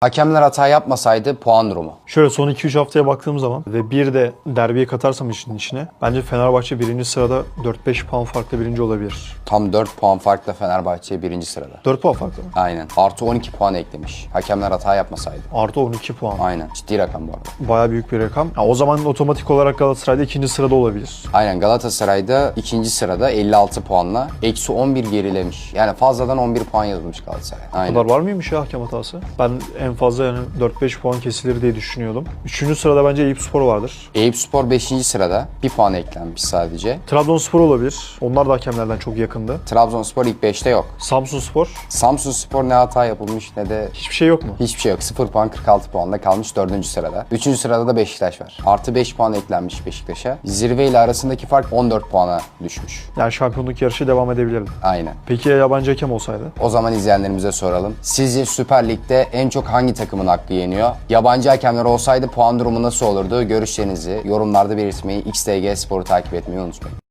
Hakemler hata yapmasaydı puan durumu. Şöyle son 2-3 haftaya baktığım zaman ve bir de derbiye katarsam işin içine bence Fenerbahçe birinci sırada 4-5 puan farklı birinci olabilir. Tam 4 puan farkla Fenerbahçe birinci sırada. 4 puan farklı mı? Aynen. Artı 12 puan eklemiş. Hakemler hata yapmasaydı. Artı 12 puan. Aynen. Ciddi rakam bu arada. Baya büyük bir rakam. Ya o zaman otomatik olarak Galatasaray'da ikinci sırada olabilir. Aynen Galatasaray'da ikinci sırada 56 puanla eksi 11 gerilemiş. Yani fazladan 11 puan yazılmış Galatasaray. Aynen. kadar var mıymış ya hakem hatası? Ben en fazla yani 4-5 puan kesilir diye düşünüyordum. Üçüncü sırada bence Eyüp Spor vardır. Eyüp Spor 5. sırada. Bir puan eklenmiş sadece. Trabzonspor olabilir. Onlar da hakemlerden çok yakındı. Trabzonspor ilk 5'te yok. Samsun Spor. Samsun Spor ne hata yapılmış ne de Hiçbir şey yok mu? hiçbir şey yok. 0 puan 46 puanla kalmış 4. sırada. 3. sırada da Beşiktaş var. Artı 5 puan eklenmiş Beşiktaş'a. Zirve ile arasındaki fark 14 puana düşmüş. Yani şampiyonluk yarışı devam edebilirdi. Aynen. Peki ya yabancı hakem olsaydı? O zaman izleyenlerimize soralım. Sizce Süper Lig'de en çok hangi takımın hakkı yeniyor? Yabancı hakemler olsaydı puan durumu nasıl olurdu? Görüşlerinizi yorumlarda belirtmeyi, XTG Spor'u takip etmeyi unutmayın.